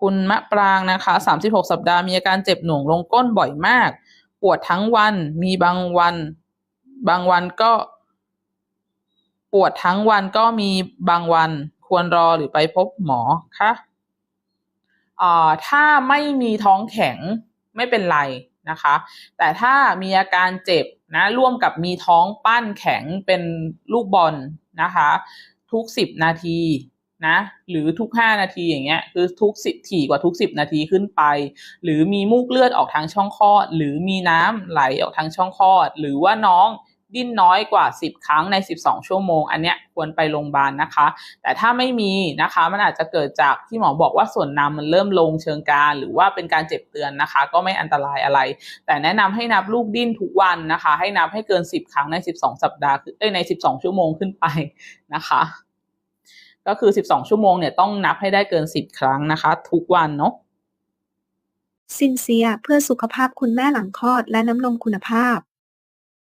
คุณมะปรางนะคะ 36 สัปดาห์มีอาการเจ็บหน่วงลงก้นบ่อยมาก ปวดทั้งวัน มีบางวัน บางวันก็ ปวดทั้งวันก็มีบางวัน ควรรอหรือไปพบหมอคะอ่าถ้าไม่มีท้องแข็งไม่เป็นไรนะคะ แต่ถ้ามีอาการเจ็บนะร่วมกับมีท้องปั้นแข็งเป็นลูกบอลนะคะ ทุกสิบนาที นะหรือทุกห้านาทีอย่างเงี้ยคือทุกสิบถี่กว่าทุกสิบนาทีขึ้นไป หรือมีมูกเลือดออกทางช่องคลอด หรือมีน้ำไหลออกทางช่องคลอด หรือว่าน้องดิ้นน้อยกว่า 10 ครั้งใน 12 ชั่วโมง อันเนี้ยควรไปโรงพยาบาลนะคะ แต่ถ้าไม่มีนะคะ มันอาจจะเกิดจากที่หมอบอกว่าส่วนนำมันเริ่มลงเชิงกานหรือว่าเป็นการเจ็บเตือนนะคะ ก็ไม่อันตรายอะไร แต่แนะนำให้นับลูกดิ้นทุกวันนะคะ ให้นับให้เกิน 10 ครั้งใน 12 สัปดาห์คือเอ้ยใน 12 ชั่วโมงขึ้นไปนะคะ ก็คือ 12 ชั่วโมงเนี่ยต้องนับให้ได้เกิน 10 ครั้งนะคะ ทุกวันเนาะซินเซียเพื่อสุขภาพคุณแม่หลังคลอดและน้ำนมคุณภาพ